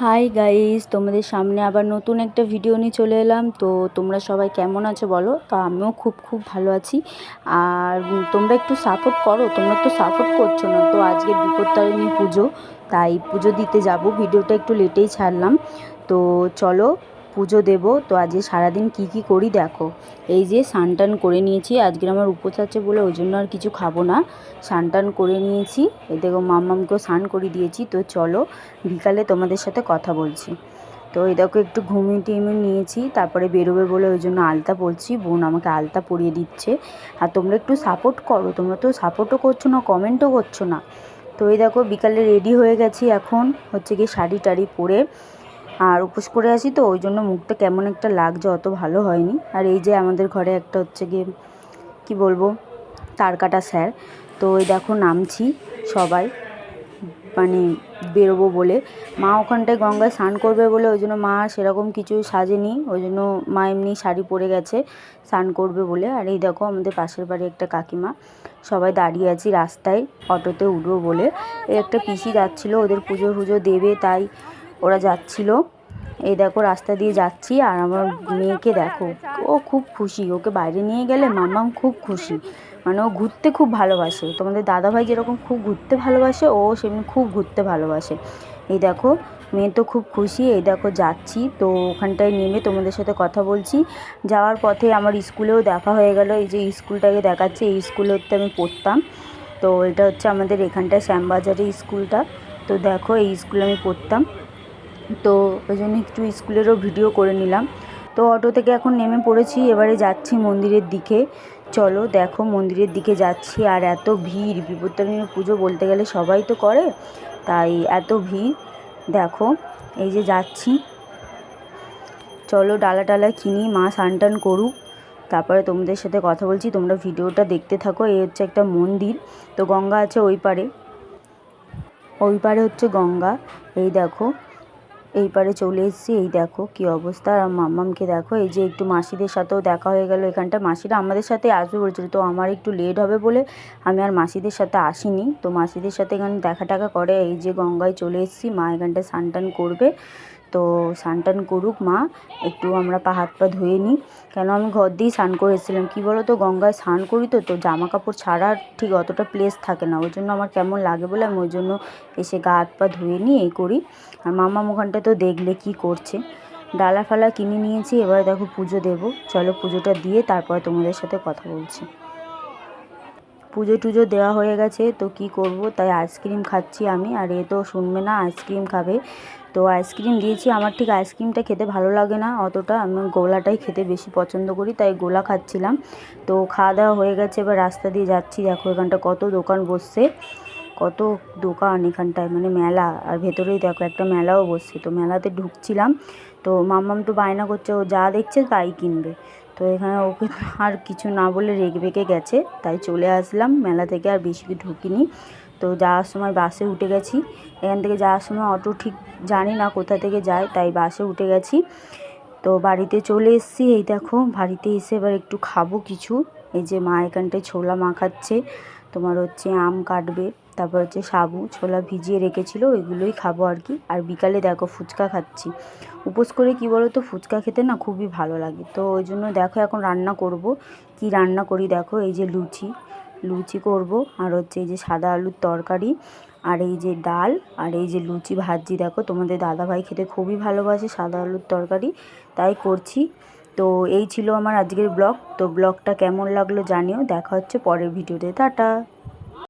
Hi guys তোমাদের সামনে আবার নতুন একটা ভিডিও নিয়ে চলে এলাম। তো তোমরা সবাই কেমন আছো বলো? তো আমিও খুব খুব ভালো আছি। আর তোমরা একটু সাপোর্ট করো, তোমরা তো সাপোর্ট করছ না। তো আজকে বিপত্তারিণী পুজো, তাই পুজো দিতে যাব। ভিডিওটা একটু লেটেই ছাড়লাম। তো চলো পুজো দেব। তো আজকে সারাদিন কি কি করি দেখো। এই যে টান করে নিয়েছি। আজকে আমার উপোস আছে বলে ওই জন্য আর কিছু খাব না। টান করে নিয়েছি। এই দেখো মাম্মামকেও স্নান করে দিয়েছি। তো চলো বিকালে তোমাদের সাথে কথা বলছি। তো দেখো একটু ঘুমিয়ে টিমিয়ে নিয়েছি। তারপরে বেরোবে বলে ওই জন্য আলতা পরছি। বোন আমাকে আলতা পরিয়ে দিচ্ছে। আর তোমরা একটু সাপোর্ট করো। তোমরা তো সাপোর্টও করছ না কমেন্টও করছ না। তো এই দেখো বিকালে রেডি হয়ে গেছি এখন। হচ্ছে কি শাড়ি টাড়ি পরে আর উপোস করে আসি তো, ওই জন্য মুখটা কেমন একটা লাগছে, অত ভালো হয়নি। আর এই যে আমাদের ঘরে একটা হচ্ছে গিয়ে, কী বলব, তার কাটা স্যার। তো ওই দেখো নামছি সবাই মানে বেরোবো বলে। মা ওখানটায় গঙ্গায় স্নান করবে বলে, ওই জন্য মা সেরকম কিছু সাজেনি, ওই জন্য মা এমনি শাড়ি পরে গেছে, স্নান করবে বলে। আর এই দেখো আমাদের পাশের বাড়ি একটা কাকিমা, সবাই দাঁড়িয়ে আছি রাস্তায়, অটোতে উঠবো বলে। এই একটা পিসি যাচ্ছিল, ওদের পুজো ফুজো দেবে, তাই ওরা যাচ্ছিল। এই দেখো, রাস্তা দিয়ে যাচ্ছি আর আমার মেয়েকে দেখো। ও খুব খুশি। ওকে বাইরে নিয়ে গেলে মাম্মাম খুব খুশি। মানে ও ঘুরতে খুব ভালোবাসে। তোমাদের দাদাভাই যেরকম খুব ঘুরতে ভালোবাসে, ও সেমনি খুব ঘুরতে ভালোবাসে। এই দেখো, মেয়ে তো খুব খুশি। এই দেখো, যাচ্ছি। তো ওখানটায় নেমে তোমাদের সাথে কথা বলছি। যাওয়ার পথে আমার স্কুলেও দেখা হয়ে গেল। এই যে স্কুলটাকে দেখাচ্ছে, এই স্কুলে হচ্ছে আমি পড়তাম। তো এটা হচ্ছে আমাদের এখানটায় শ্যামবাজারের স্কুলটা। তো দেখো, এই স্কুলে আমি পড়তাম। তো ওই জন্য একটু স্কুলেরও ভিডিও করে নিলাম। তো অটো থেকে এখন নেমে পড়েছি, এবারে যাচ্ছি মন্দিরের দিকে। চলো দেখো মন্দিরের দিকে যাচ্ছি, আর এত ভিড়। বিপত্তারিণী পুজো বলতে গেলে সবাই তো করে, তাই এত ভিড়। দেখো, এই যে যাচ্ছি। চলো ডালা টালা কিনি, মা স্নান করুক। তারপরে তোমাদের সাথে কথা বলছি, তোমরা ভিডিওটা দেখতে থাকো। এই হচ্ছে একটা মন্দির, তো গঙ্গা আছে ওই পারে। ওই পারে হচ্ছে গঙ্গা। এই দেখো এই পারে চলে এসেছি। এই দেখো কি অবস্থা। আর মাম্মামকে দেখো, এই যে একটু মাসিদের সাথেও দেখা হয়ে গেল এখানটা। মাসিরা আমাদের সাথে আসবে বলছিল, তো আমার একটু লেট হবে বলে আমি আর মাসিদের সাথে আসিনি। তো মাসিদের সাথে এখানে দেখা টাকা করে, এই যে গঙ্গায় চলে এসেছি। মা এখানটা স্নান টান করবে। তো স্নান টান করুক মা, একটু আমরা পা হাত পা ধুয়ে নিই। কেন আমি ঘর দিয়েই স্নান করে এসেছিলাম, কী বলো তো গঙ্গায় স্নান করি তো তো জামা কাপড় ছাড়ার ঠিক অতটা প্লেস থাকে না। ওই জন্য আমার কেমন লাগে বলে আমি ওই জন্য এসে গা হাত পা ধুয়ে নিই, এই করি। আর মামা ওখানটা তো দেখলে কি করছে। ডালা ফালা কিনে নিয়েছি, এবার দেখো পুজো দেবো। চলো পুজোটা দিয়ে তারপর তোমাদের সাথে কথা বলছি। পুজো টুজো দেওয়া হয়ে গেছে, তো কি করব? তাই আইসক্রিম খাচ্ছি আমি, আর এ তো শুনবে না আইসক্রিম খাবে। তো আইসক্রিম দিয়েছি। আমার ঠিক আইসক্রিমটা খেতে ভালো লাগে না অতটা। আমি গোলাটাই খেতে বেশি পছন্দ করি, তাই গোলা খাচ্ছিলাম। তো খাওয়া দাওয়া হয়ে গেছে, এবার রাস্তা দিয়ে যাচ্ছি। দেখো এখানটা কত দোকান বসছে, কত দোকান এখানটায় মানে মেলা। আর ভেতরেই দেখো একটা মেলাও বসছে। তো মেলাতে ঢুকছিলাম। তো মাম্মাম তো বায়না করছে, ও যা দেখছে তাই কিনবে। তো এখানে ওকে আর কিছু না বলে রেগে বেঁকে গেছে, তাই চলে আসলাম। মেলা থেকে আর বেশি ঢুকিনি। তো যাওয়ার সময় বাসে উঠে গেছি। এখান থেকে যাওয়ার সময় অটো ঠিক জানি না কোথা থেকে যায়, তাই বাসে উঠে গেছি। তো বাড়িতে চলে এসেছি। এই দেখো, বাড়িতে এসে এবার একটু খাব কিছু। এই যে মা এখানটায় ছোলা মাখাচ্ছে। তোমার হচ্ছে আম কাটবে, তারপর হচ্ছে সাবু, ছোলা ভিজিয়ে রেখেছিলো, ওইগুলোই খাব আর কি। আর বিকালে দেখো ফুচকা খাচ্ছি। উপোস করে কি বলো তো ফুচকা খেতে না খুবই ভালো লাগে। তো ওই জন্য দেখো এখন রান্না করব। কি রান্না করি দেখো, এই যে লুচি। লুচি করব। আর হচ্ছে এই যে সাদা আলুর তরকারি, আর এই যে ডাল, আর এই যে লুচি ভাজি। দেখো, তোমাদের দাদাভাই খেতে খুবই ভালোবাসে সাদা আলুর তরকারি, তাই করছি। তো এই ছিল আমার আজকের ব্লগ। তো ব্লগটা কেমন লাগল জানিও। দেখা হচ্ছে পরের ভিডিওতে। টাটা!